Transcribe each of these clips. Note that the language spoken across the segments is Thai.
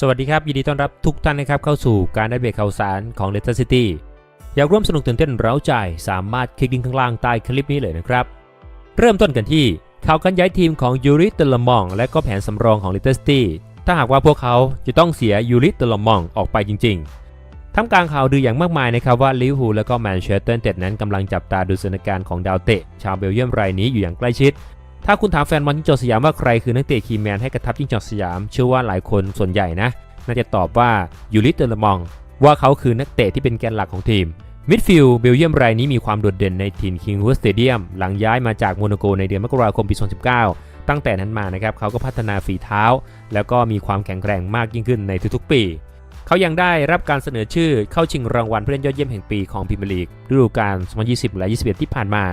สวัสดีครับ ยินดีต้อนรับทุกท่านนะครับเข้าสู่การได้เบรกข่าวสารของ Leicester City อยากร่วมสนุกตื่นเต้นเร้าใจ สามารถคลิกลิงก์ข้างล่างใต้คลิปนี้เลยนะครับ เริ่มต้นกันที่ข่าวการย้ายทีมของยูริเตลมอง และก็แผนสำรองของ Leicester City ถ้าหากว่าพวกเขาจะต้องเสียยูริเตลมองออกไปจริงๆท่ามกลางข่าวดืออย่างมากมายนะครับว่าลิเวอร์พูลและก็แมนเชสเตอร์ยูไนเต็ดนั้นกำลังจับตาดูสถานการณ์ของดาวเตะชาวเบลเยียมรายนี้อยู่อย่างใกล้ชิด ถ้าคุณถามแฟนบอลจิ้งจอกสยามว่าใครคือนักเตะคีแมนให้กระทับจิ้งจอกสยาม เชื่อว่าหลายคนส่วนใหญ่นะ น่าจะตอบว่ายูริเตอร์มอง ว่าเขาคือนักเตะที่เป็นแกนหลักของทีมมิดฟิลด์เบลเยียมรายนี้มีความโดดเด่นในทีมคิง w ู r สเตเดียมหลังย้ายมาจากโมนาโกในเดือนมกราคมปี 2019 ตั้งแต่นั้นมานะครับเขาก็พัฒนาฝีเท้า แล้วก็มีความแข็งแกร่งมากยิ่งขึ้นในทุกๆปี เขายังได้รับการเสนอชื่อเข้าชิงรางวัลผู้เล่นยอดเยี่ยมแห่งปีของพรีเมียร์ลีกฤดูกาล 2020 และ 21 ที่ผ่านมา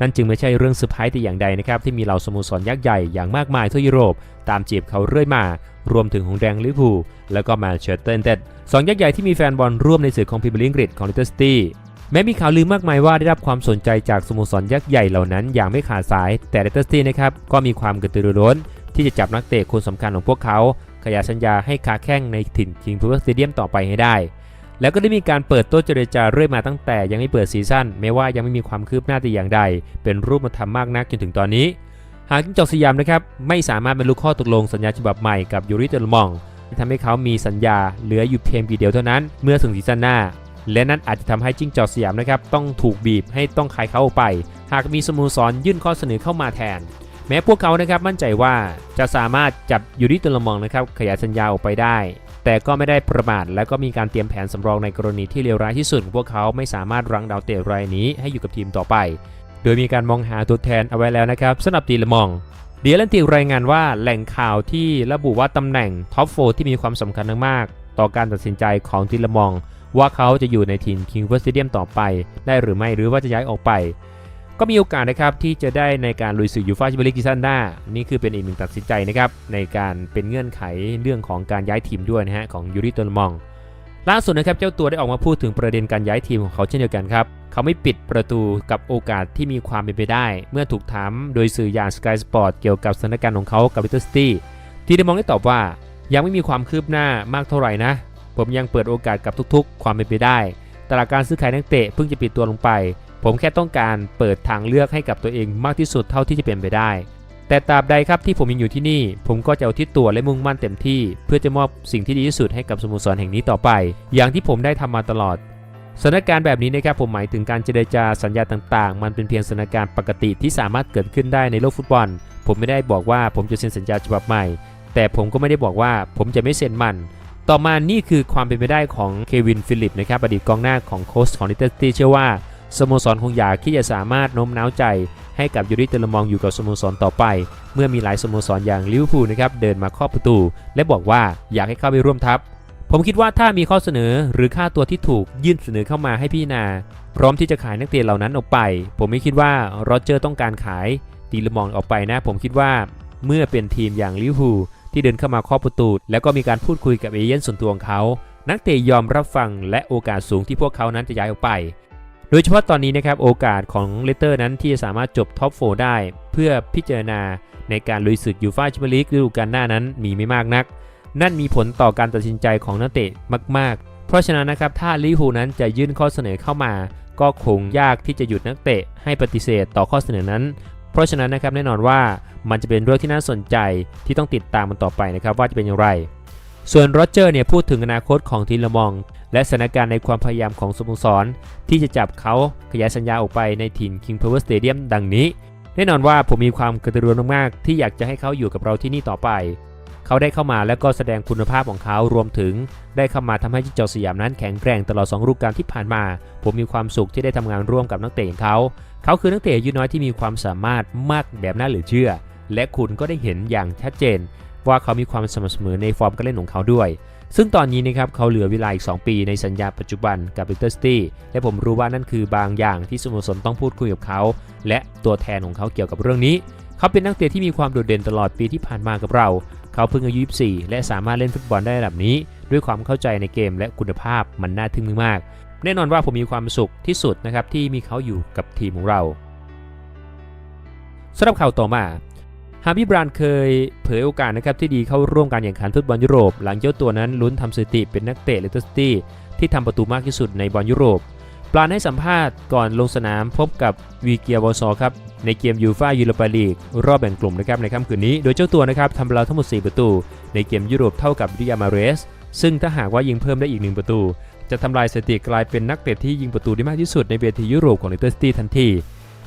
นั่นจึงไม่ใช่เรื่องเซอร์ไพรส์แต่อย่างใดนะครับ ที่มีเหล่าสโมสรยักษ์ใหญ่อย่างมากมายทั่วยุโรป ตามจีบเขาเรื่อยมา รวมถึงหงแดงลิเวอร์พูลแล้วก็แมนเชสเตอร์ยูไนเต็ดสองยักษ์ใหญ่ที่มีแฟนบอลร่วมในสื่อของพรีเมียร์ลีกอังกฤษของลสเตอร์ซิตี้แม้มีข่าวลือมากมายว่าได้รับความสนใจจากสโมสรยักษ์ใหญ่เหล่านั้นอย่างไม่ขาดสาย แต่เลสเตอร์ซิตี้นะครับก็มีความกระตือรือร้นที่จะจับนักเตะคนสำคัญของพวกเขา ขยายสัญญาให้ค้าแข้งในถิ่นคิงพูเวอร์สเตเดียมต่อไปให้ได้ แล้วก็ได้มีการเปิดโต๊ะเจรจาเรื่อยมาตั้งแต่ยังไม่เปิดซีซั่นแม้ว่ายังไม่มีความคืบหน้าแต่อย่างใด เป็นรูปธรรมมากนักจนถึงตอนนี้ หากจิ้งจอกสยามนะครับไม่สามารถบรรลุข้อตกลงสัญญาฉบับใหม่กับยูริเตอร์มองที่ทำให้เขามีสัญญาเหลืออยู่เพียงปีเดียวเท่านั้นเมื่อถึงซีซั่นหน้า และนั่นอาจจะทำให้จิ้งจอกสยามนะครับต้องถูกบีบให้ต้องขายเขาออกไป หากมีสโมสรยื่นข้อเสนอเข้ามาแทน แม้พวกเขานะครับมั่นใจว่าจะสามารถจับยูริตอร์มองนะครับขยายสัญญาออกไปได้ แต่ก็ไม่ได้ประมาทและก็มีการเตรียมแผนสำรองในกรณีที่เลวร้ายที่สุดพวกเขาไม่สามารถรั้งดาวเตะรายนี้ให้อยู่กับทีมต่อไป โดยมีการมองหาตัวแทนเอาไว้แล้วนะครับสำหรับตีละมองเดียลันติรายงานว่าแหล่งข่าวที่ระบุว่าตำแหน่งท็อปโฟที่มีความสำคัญมากต่อการตัดสินใจของทีละมอง ว่าเขาจะอยู่ในทีมคิงเวอร์สเตเดียมต่อไป ได้หรือไม่หรือว่าจะย้ายออกไป ก็มีโอกาสนะครับที่จะได้ในการลุยศึกยูฟ่าแชมเปี้ยนลีกซีซั่นหน้า นี่คือเป็นอีกหนึ่งตัดสินใจนะครับในการเป็นเงื่อนไขเรื่องของการย้ายทีมด้วยนะฮะของยูริโตนมอง ล่าสุดนะครับเจ้าตัวได้ออกมาพูดถึงประเด็นการย้ายทีมของเขาเช่นเดียวกันครับเขาไม่ปิดประตูกับโอกาสที่มีความเป็นไปได้ เมื่อถูกถามโดยสื่ออย่าง Sky Sport เกี่ยวกับสถานการณ์ของเขากับ Leicester City ทีเดมองได้ตอบว่า ยังไม่มีความคืบหน้ามากเท่าไหร่นะ ผมยังเปิดโอกาสกับทุกๆ ความเป็นไปได้ตลาดการซื้อขายนักเตะเพิ่งจะปิดตัวลงไป ผมแค่ต้องการเปิดทางเลือกให้กับตัวเองมากที่สุดเท่าที่จะเป็นไปได้ แต่ตราบใดครับที่ผมยังอยู่ที่นี่ ผมก็จะเอาที่ตัวและมุ่งมั่นเต็มที่ เพื่อจะมอบสิ่งที่ดีที่สุดให้กับสโมสรแห่งนี้ต่อไป อย่างที่ผมได้ทำมาตลอดสถานการณ์แบบนี้นะครับผมหมายถึงการเจรจาสัญญาต่างๆ มันเป็นเพียงสถานการณ์ปกติที่สามารถเกิดขึ้นได้ในโลกฟุตบอล ผมไม่ได้บอกว่าผมจะเซ็นสัญญาฉบับใหม่ แต่ผมก็ไม่ได้บอกว่าผมจะไม่เซ็นมัน ต่อมานี่คือความเป็นไปได้ของเควินฟิลิปนะครับอดีตกองหน้าของโค้ชของลิเตอร์ตี้เชื่อว่า สโมสรคงอยากที่จะสามารถโน้มน้าวใจ ให้กับยูริเตลมองอยู่กับสโมสรต่อไป เมื่อมีหลายสโมสรอย่างลิเวอร์พูลนะครับเดินมาเคาะประตู และบอกว่าอยากให้เข้าไปร่วมทัพ ผมคิดว่าถ้ามีข้อเสนอหรือค่าตัวที่ถูกยื่นเสนอเข้ามาให้พี่นา พร้อมที่จะขายนักเตะเหล่านั้นออกไป ผมไม่คิดว่าโรเจอร์ต้องการขายตีลมองออกไปนะ ผมคิดว่าเมื่อเป็นทีมอย่างลิเวอร์พูลที่เดินเข้ามาเคาะประตู แล้วก็มีการพูดคุยกับเอเย่นส่วนตัวของเขา นักเตะยอมรับฟังและโอกาสสูงที่พวกเขานั้นจะย้ายออกไป โดยเฉพาะตอนนี้นะครับโอกาสของเลสเตอร์นั้นที่จะสามารถจบท็อปโฟได้ เพื่อพิจารณาในการลุยศึกยูฟ่าแชมเปี้ยนลีกฤดูกาลหน้านั้นมีไม่มากนัก นั่นมีผลต่อการตัดสินใจของนักเตะมาก ๆ เพราะฉะนั้นนะครับถ้าลิเวอร์พูนั้นจะยื่นข้อเสนอเข้ามา ก็คงยากที่จะหยุดนักเตะให้ปฏิเสธต่อข้อเสนอนั้น เพราะฉะนั้นนะครับแน่นอนว่ามันจะเป็นเรื่องที่น่าสนใจที่ต้องติดตามมันต่อไปนะครับว่าจะเป็นอย่างไร ส่วนโรเจอร์เนี่ยพูดถึงอนาคตของทีละมอง และสถานการณ์ในความพยายามของสโมสร ที่จะจับเขาขยายสัญญาออกไปในถิ่น King Power Stadium ดังนี้ แน่นอนว่าผมมีความกระตือรือร้นมากๆ ที่อยากจะให้เขาอยู่กับเราที่นี่ต่อไป เขาได้เข้ามาแล้วก็แสดงคุณภาพของเขารวมถึง ได้เข้ามาทำให้จิจอสยามนั้นแข็งแกร่งตลอด2ฤดูกาลที่ผ่านมา ผมมีความสุขที่ได้ทำงานร่วมกับนักเตะของเขา เขาคือนักเตะอายุน้อยที่มีความสามารถมากแบบน่าเหลือเชื่อ และคุณก็ได้เห็นอย่างชัดเจน ว่าเขามีความสม่ำเสมอในฟอร์มการเล่นของเขาด้วย ซึ่งตอนนี้นะครับเขาเหลือเวลาอีก 2 ปีในสัญญาปัจจุบันกับ l ิเตอร์สตี้และผมรู้ว่านั่นคือบางอย่างที่สโมสรต้องพูดคุยกับเขา และตัวแทนของเขาเกี่ยวกับเรื่องนี้ เขาเป็นนักเตะที่มีความโดดเด่นตลอดปีที่ผ่านมากับเรา เขาเพิ่งอายุ 24 และสามารถเล่นฟุตบอลได้ระดับนี้ ด้วยความเข้าใจในเกมและคุณภาพมันน่าทึ่งมากแน่นอนว่าผมมีความสุขที่สุดนะครับที่มีเขาอยู่กับทีมของเราสำหรับข่าวต่อมา ฮาร์บี้บรานเคยเผยโอกาสนะครับที่ดีเข้าร่วมการแข่งขันฟุตบอลยุโรป หลังเจ้าตัวนั้นลุ้นทำสถิติเป็นนักเตะเลสเตอร์ซิตี้ที่ทำประตูมากที่สุดในบอลยุโรปปราณให้สัมภาษณ์ก่อนลงสนามพบกับวีเกียวอซอครับในเกมยูฟ่ายูโรปาลีกรอบแบ่งกลุ่มนะครับในค่ำคืนนี้ โดยเจ้าตัวนะครับทำเราทั้งหมด 4 ประตู ในเกมยุโรปเท่ากับริยามาเรส ซึ่งถ้าหากว่ายิงเพิ่มได้อีก 1 ประตู จะทำลายสถิติกลายเป็นนักเตะที่ยิงประตูได้มากที่สุดในเวทียุโรปของเลสเตอร์ซิตี้ทันที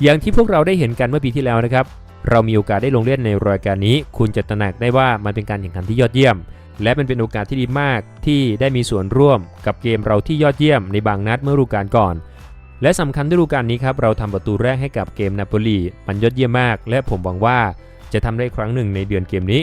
อย่างที่พวกเราได้เห็นกันเมื่อปีที่แล้วนะครับ เรามีโอกาสได้ลงเล่นในรายการนี้ คุณจะตระหนักได้ว่ามันเป็นการแข่งขันที่ยอดเยี่ยม และมันเป็นโอกาสที่ดีมากที่ได้มีส่วนร่วมกับเกมเราที่ยอดเยี่ยมในบางนัดเมื่อฤดูกาลก่อน และสำคัญฤดูกาลนี้ครับเราทำประตูแรกให้กับเกมนาโปลีมันยอดเยี่ยมมาก และผมหวังว่าจะทำได้ครั้งหนึ่งในเดือนเกมนี้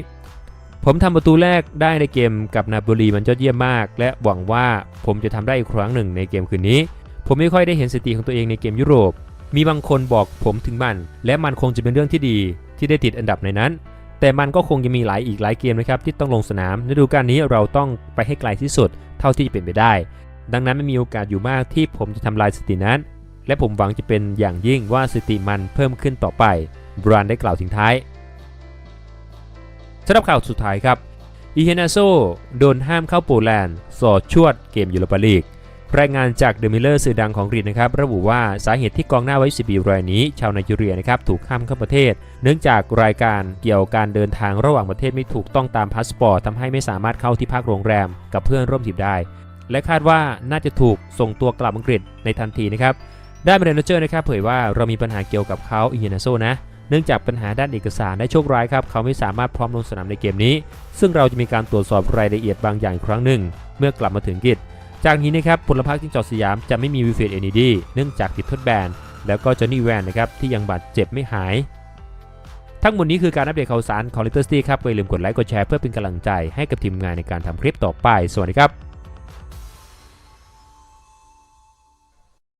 ผมทำประตูแรกได้ในเกมกับนาโปลีมันยอดเยี่ยมมาก และหวังว่าผมจะทำได้อีกครั้งหนึ่งในเกมคืนนี้ ผมไม่ค่อยได้เห็นสถิติของตัวเองในเกมยุโรป มีบางคนบอกผมถึงมัน และมันคงจะเป็นเรื่องที่ดีที่ได้ติดอันดับในนั้น แต่มันก็คงจะมีหลายอีกหลายเกมนะครับที่ต้องลงสนามฤดูกาลนี้เราต้องไปให้ไกลที่สุดเท่าที่จะเป็นไปได้ ดังนั้นไม่มีโอกาสอยู่มากที่ผมจะทำลายสถิตินั้น และผมหวังจะเป็นอย่างยิ่งว่าสถิติมันเพิ่มขึ้นต่อไปบรานได้กล่าวทิ้งท้ายสำหรับข่าวสุดท้ายครับอีเฮนาโซโดนห้ามเข้าโปแลนด์สอดชวดเกมยูโรปาลีก รายงานจากเดอะมิลเลอร์สื่อดังของอังกรีกนะครับระบุว่าสาเหตุที่กองหน้าไว้10ปีรายนี้ ชาวไนจีเรียนะครับถูกห้ามเข้าประเทศ เนื่องจากรายการเกี่ยวการเดินทางระหว่างประเทศไม่ถูกต้องตามพาสปอร์ตทำให้ไม่สามารถเข้าที่พักโรงแรม กับเพื่อนร่วมทีมได้ และคาดว่าน่าจะถูกส่งตัวกลับอังกฤษในทันทีนะครับด้มาเรนเจอร์นะครับเผยว่าเรามีปัญหาเกี่ยวกับเขาอิเฮนาโซนะเนื่องจากปัญหาด้านเอกสารได้โชคร้ายครับเขาไม่สามารถพร้อมลงสนามในเกมนี้ ซึ่งเราจะมีการตรวจสอบรายละเอียดบางอย่างครั้งหนึ่ง เมื่อกลับมาถึงอังกฤษ จากนี้นะครับพลพรรคจิงจอกสยามจะไม่มีวิเฟตเอนีดีเนื่องจากติดทดแบน แล้วก็จอห์นนี่แวนนะครับที่ยังบาดเจ็บไม่หาย ทั้งหมดนี้คือการอัปเดตข่าวสารของลิตเตอร์สตีครับอย่าลืมกดไลค์กดแชร์เพื่อเป็นกำลังใจให้กับทีมงานในการทำคลิปต่อไป สวัสดีครับ